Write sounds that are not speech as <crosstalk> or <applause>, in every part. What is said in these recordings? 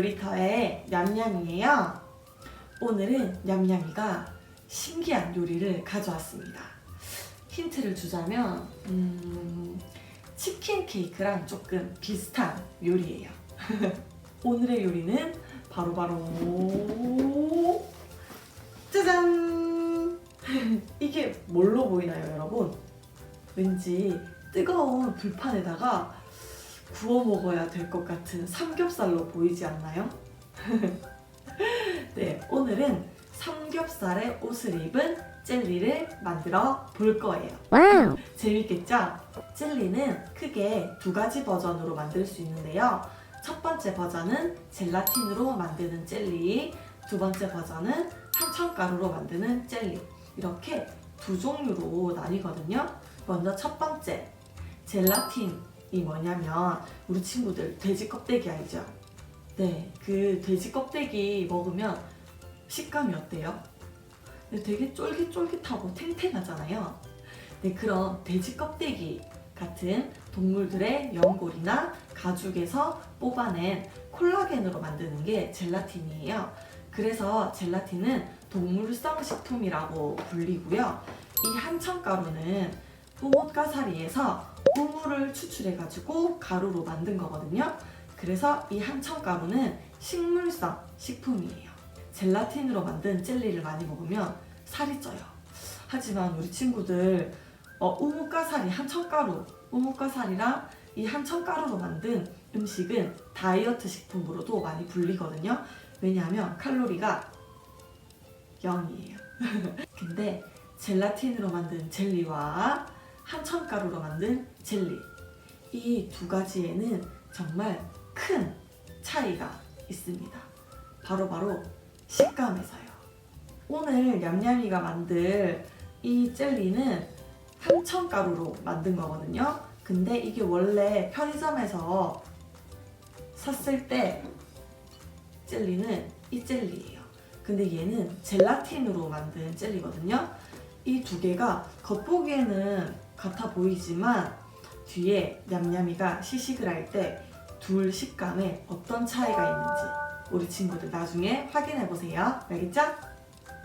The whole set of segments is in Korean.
요리터의 냠냠이에요. 오늘은 냠냠이가 신기한 요리를 가져왔습니다. 힌트를 주자면 음, 치킨 케이크랑 조금 비슷한 요리예요. <laughs> 오늘의 요리는 바로바로 짜잔! <laughs> 이게 뭘로 보이나요 여러분? 왠지 뜨거운 불판에다가 구워 먹어야 될 것 같은 삼겹살로 보이지 않나요? <laughs> 네, 오늘은 삼겹살의 옷을 입은 젤리를 만들어 볼 거예요. 와우. 재밌겠죠? 젤리는 크게 두 가지 버전으로 만들 수 있는데요. 첫 번째 버전은 젤라틴으로 만드는 젤리, 두 번째 버전은 한천가루로 만드는 젤리. 이렇게 두 종류로 나뉘거든요. 먼저 첫 번째, 젤라틴이 뭐냐면 우리 친구들 돼지 껍데기 알죠? 네, 그 돼지 껍데기 먹으면 식감이 어때요? 네, 되게 쫄깃쫄깃하고 탱탱하잖아요. 네, 그런 돼지 껍데기 같은 동물들의 연골이나 가죽에서 뽑아낸 콜라겐으로 만드는 게 젤라틴이에요. 그래서 젤라틴은 동물성 식품이라고 불리고요. 이 한천가루는 우뭇가사리에서 우물을 추출해가지고 가루로 만든 거거든요. 그래서 이 한천 가루는 식물성 식품이에요. 젤라틴으로 만든 젤리를 많이 먹으면 살이 쪄요. 하지만 우리 친구들 어, 우뭇가사리, 한천가루, 우뭇가사리랑 이 한천가루로 만든 음식은 다이어트 식품으로도 많이 불리거든요. 왜냐하면 칼로리가 0이에요. <laughs> 근데 젤라틴으로 만든 젤리와 한천가루로 만든 젤리 이 두 가지에는 정말 큰 차이가 있습니다. 바로 바로 식감에서요. 오늘 냠냠이가 만들 이 젤리는 한천가루로 만든 거거든요. 근데 이게 원래 편의점에서 샀을 때 젤리는 이 젤리예요. 근데 얘는 젤라틴으로 만든 젤리거든요. 이 두 개가 겉보기에는 같아 보이지만 뒤에 냠냠이가 시식을 할 때 둘 식감에 어떤 차이가 있는지 우리 친구들 나중에 확인해 보세요. 알겠죠?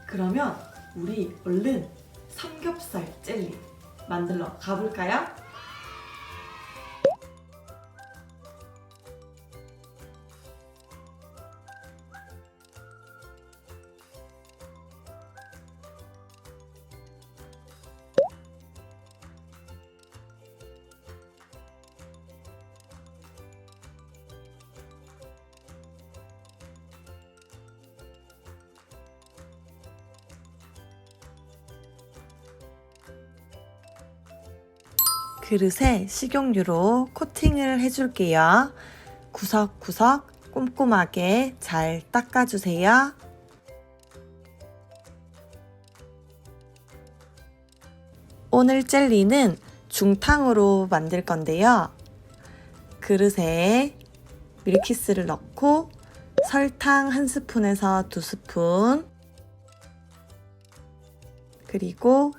그러면 우리 얼른 삼겹살 젤리 만들러 가볼까요? 그릇에 식용유로 코팅을 해줄게요. 구석구석 꼼꼼하게 잘 닦아주세요. 오늘 젤리는 중탕으로 만들 건데요. 그릇에 밀키스를 넣고 설탕 한 스푼에서 두 스푼 그리고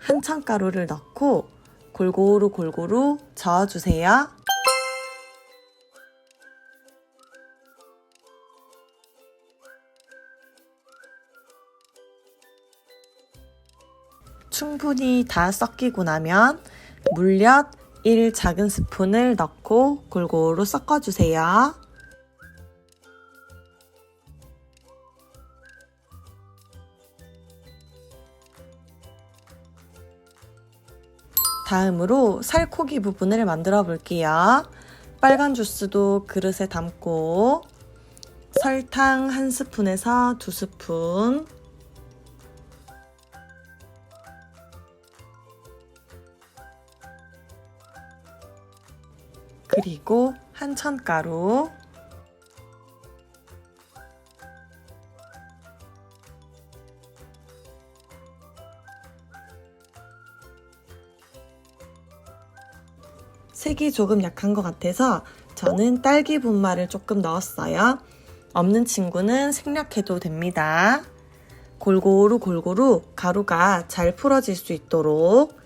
한천가루를 넣고 골고루 골고루 저어주세요. 충분히 다 섞이고 나면 물엿 1 작은 스푼을 넣고 골고루 섞어주세요. 다음으로 살코기 부분을 만들어 볼게요. 빨간 주스도 그릇에 담고 설탕 한 스푼에서 두 스푼 그리고 한천가루 색이 조금 약한 것 같아서 저는 딸기 분말을 조금 넣었어요. 없는 친구는 생략해도 됩니다. 골고루 골고루 가루가 잘 풀어질 수 있도록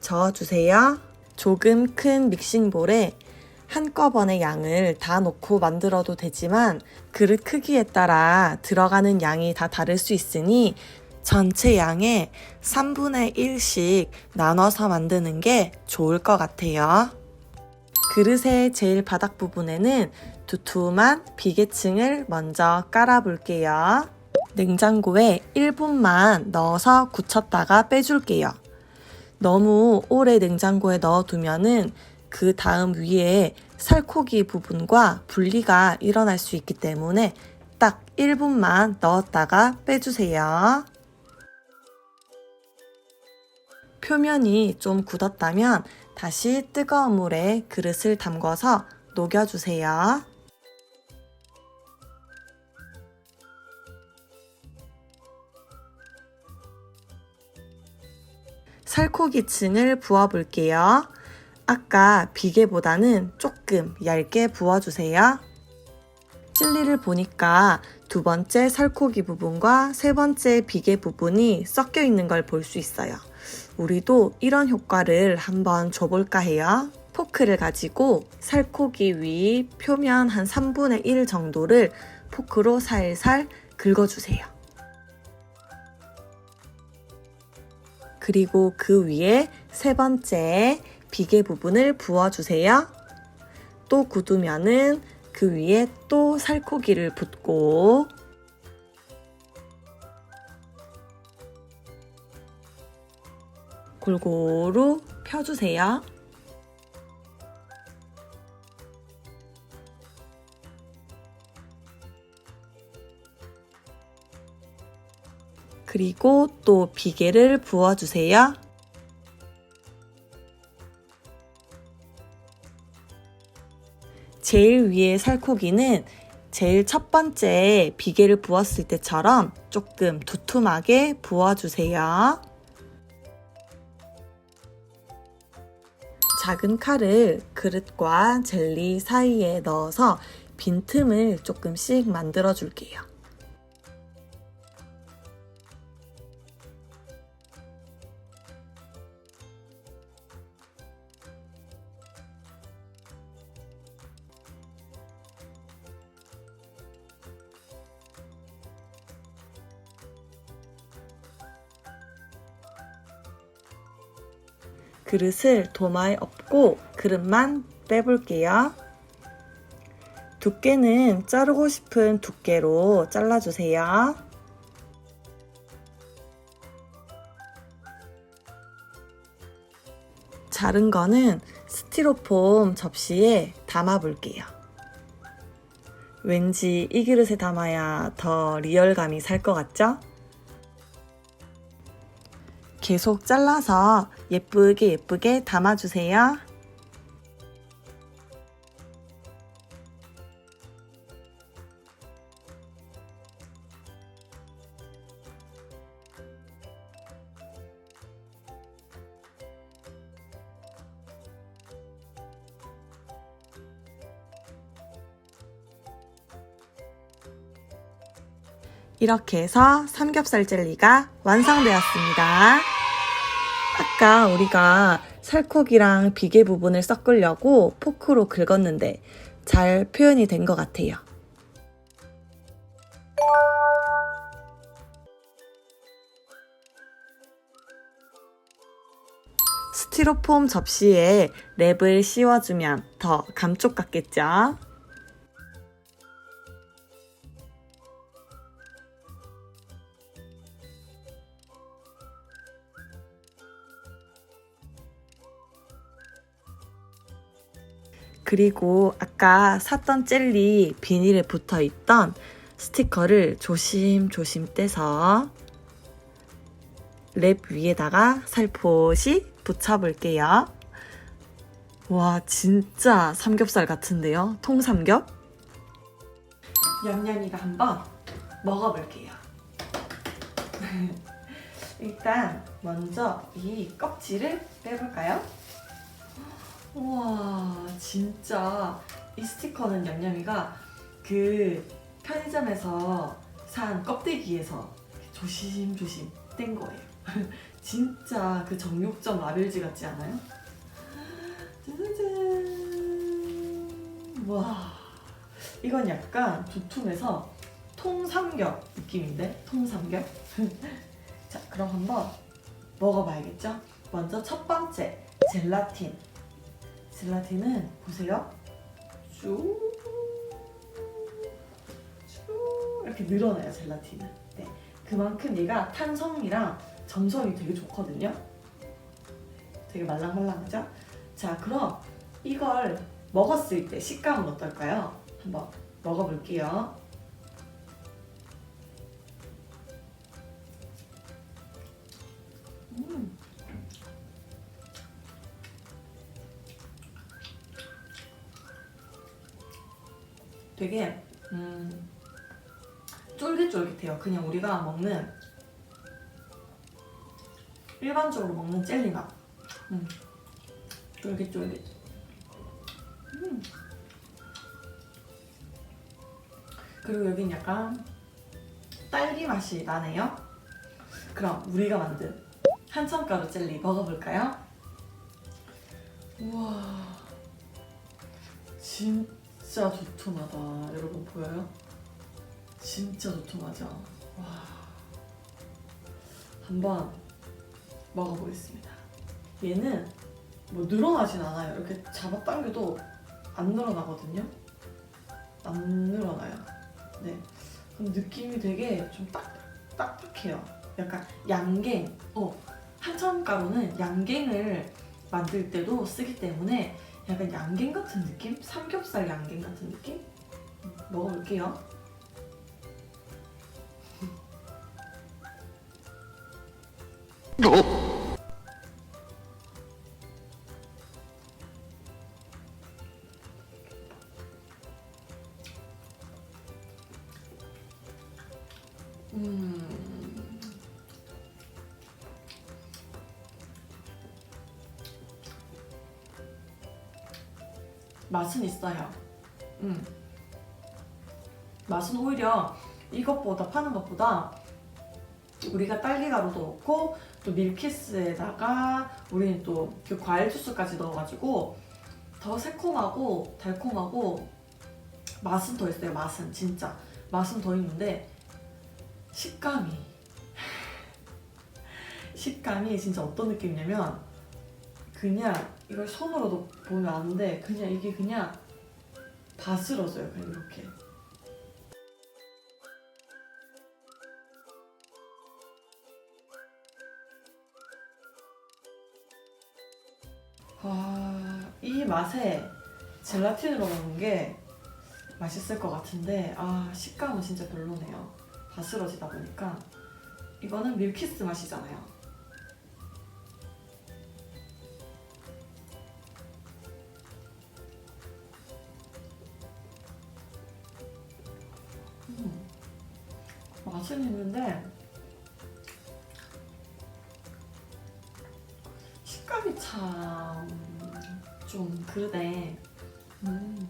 저어주세요. 조금 큰 믹싱볼에 한꺼번에 양을 다 넣고 만들어도 되지만 그릇 크기에 따라 들어가는 양이 다 다를 수 있으니 전체 양의 3분의 1씩 나눠서 만드는 게 좋을 것 같아요. 그릇의 제일 바닥 부분에는 두툼한 비계층을 먼저 깔아볼게요. 냉장고에 1분만 넣어서 굳혔다가 빼줄게요. 너무 오래 냉장고에 넣어두면은 그 다음 위에 살코기 부분과 분리가 일어날 수 있기 때문에 딱 1분만 넣었다가 빼주세요. 표면이 좀 굳었다면 다시 뜨거운 물에 그릇을 담궈서 녹여주세요. 살코기층을 부어볼게요. 아까 비계보다는 조금 얇게 부어주세요. 찔리를 보니까 두 번째 살코기 부분과 세 번째 비계 부분이 섞여 있는 걸 볼 수 있어요. 우리도 이런 효과를 한번 줘볼까 해요. 포크를 가지고 살코기 위 표면 한 3분의 1 정도를 포크로 살살 긁어주세요. 그리고 그 위에 세 번째 비계 부분을 부어주세요. 또 굳으면은 그 위에 또 살코기를 붓고 골고루 펴주세요. 그리고 또 비계를 부어주세요. 제일 위에 살코기는 제일 첫 번째 비계를 부었을 때처럼 조금 두툼하게 부어주세요. 작은 칼을 그릇과 젤리 사이에 넣어서 빈틈을 조금씩 만들어 줄게요. 그릇을 도마에 엎고 그릇만 빼볼게요. 두께는 자르고 싶은 두께로 잘라주세요. 자른 거는 스티로폼 접시에 담아볼게요. 왠지 이 그릇에 담아야 더 리얼감이 살 것 같죠? 계속 잘라서 예쁘게 예쁘게 담아주세요. 이렇게 해서 삼겹살 젤리가 완성되었습니다. 아까 우리가 살코기랑 비계 부분을 섞으려고 포크로 긁었는데 잘 표현이 된 것 같아요. 스티로폼 접시에 랩을 씌워주면 더 감쪽 같겠죠? 그리고 아까 샀던 젤리 비닐에 붙어 있던 스티커를 조심조심 떼서 랩 위에다가 살포시 붙여볼게요. 와, 진짜 삼겹살 같은데요? 통삼겹? 냠냠이가 한번 먹어볼게요. <laughs> 일단 먼저 이 껍질을 빼볼까요? 우와 진짜 이 스티커는 냠냠이가 그 편의점에서 산 껍데기에서 조심조심 뗀 거예요. <laughs> 진짜 그 정육점 라벨지 같지 않아요? 짜잔. 와, 이건 약간 두툼해서 통삼겹 느낌인데 통삼겹. <laughs> 자, 그럼 한번 먹어봐야겠죠? 먼저 첫 번째 젤라틴. 젤라틴은 보세요. 쭉, 쭉 이렇게 늘어나요 젤라틴은. 네, 그만큼 얘가 탄성이랑 점성이 되게 좋거든요. 되게 말랑말랑하죠? 자, 그럼 이걸 먹었을 때 식감은 어떨까요? 한번 먹어볼게요. 되게 음, 쫄깃쫄깃해요. 그냥 우리가 먹는 일반적으로 먹는 젤리 맛. 음, 쫄깃쫄깃. 음. 그리고 여긴 약간 딸기 맛이 나네요. 그럼 우리가 만든 한천가루 젤리 먹어볼까요? 우와, 진짜 두툼하다. 여러분 보여요? 진짜 두툼하죠? 와, 한번 먹어보겠습니다. 얘는 뭐 늘어나진 않아요. 이렇게 잡아당겨도 안 늘어나거든요. 안 늘어나요. 네. 그럼 느낌이 되게 좀 딱, 딱딱해요. 약간 양갱. 어, 한천가루는 양갱을 만들 때도 쓰기 때문에 약간 양갱 같은 느낌? 삼겹살 양갱 같은 느낌? 음, 먹어볼게요. 맛은 있어요. 음. 맛은 오히려 이것보다 파는 것보다 우리가 딸기가루도 넣고 또 밀키스에다가 우리는 또 그 과일 주스까지 넣어가지고 더 새콤하고 달콤하고 맛은 더 있어요. 맛은 진짜 맛은 더 있는데 식감이 <sighs> 식감이 진짜 어떤 느낌이냐면 그냥 이걸 손으로도 보면 아는데 그냥 이게 그냥 바스러져요 그냥 이렇게. 아, 이 맛에 젤라틴으로 먹는 게 맛있을 것 같은데 아 식감은 진짜 별로네요. 바스러지다 보니까. 이거는 밀키스 맛이잖아요. 맛은 있는데 식감이 참 좀 그러네. 음.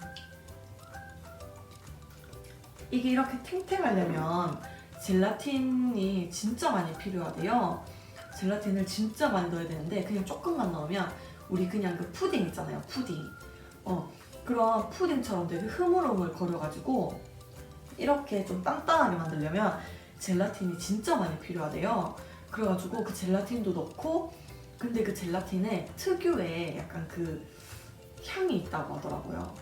이게 이렇게 탱탱하려면 젤라틴이 진짜 많이 필요하대요. 젤라틴을 진짜 많이 넣어야 되는데 그냥 조금만 넣으면 우리 그냥 그 푸딩 있잖아요. 푸딩. 어 그런 푸딩처럼 되게 흐물흐물 거려가지고 이렇게 좀 단단하게 만들려면 젤라틴이 진짜 많이 필요하대요. 그래가지고 그 젤라틴도 넣고 근데 그 젤라틴에 특유의 약간 그 향이 있다고 하더라고요.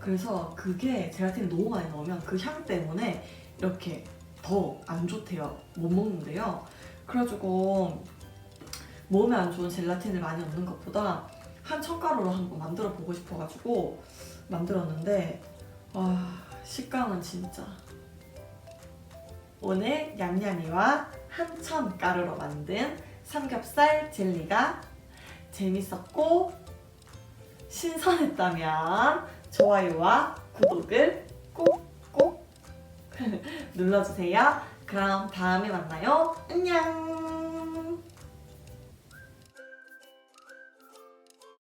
그래서 그게 젤라틴을 너무 많이 넣으면 그 향 때문에 이렇게 더 안 좋대요. 못 먹는데요. 그래가지고 몸에 안 좋은 젤라틴을 많이 넣는 것보다 한 첨가루로 한번 만들어 보고 싶어가지고 만들었는데 와 식감은 진짜 오늘 냠냠이와 한천 가루로 만든 삼겹살 젤리가 재밌었고 신선했다면 좋아요와 구독을 꼭꼭 <laughs> 눌러주세요. 그럼 다음에 만나요. 안녕!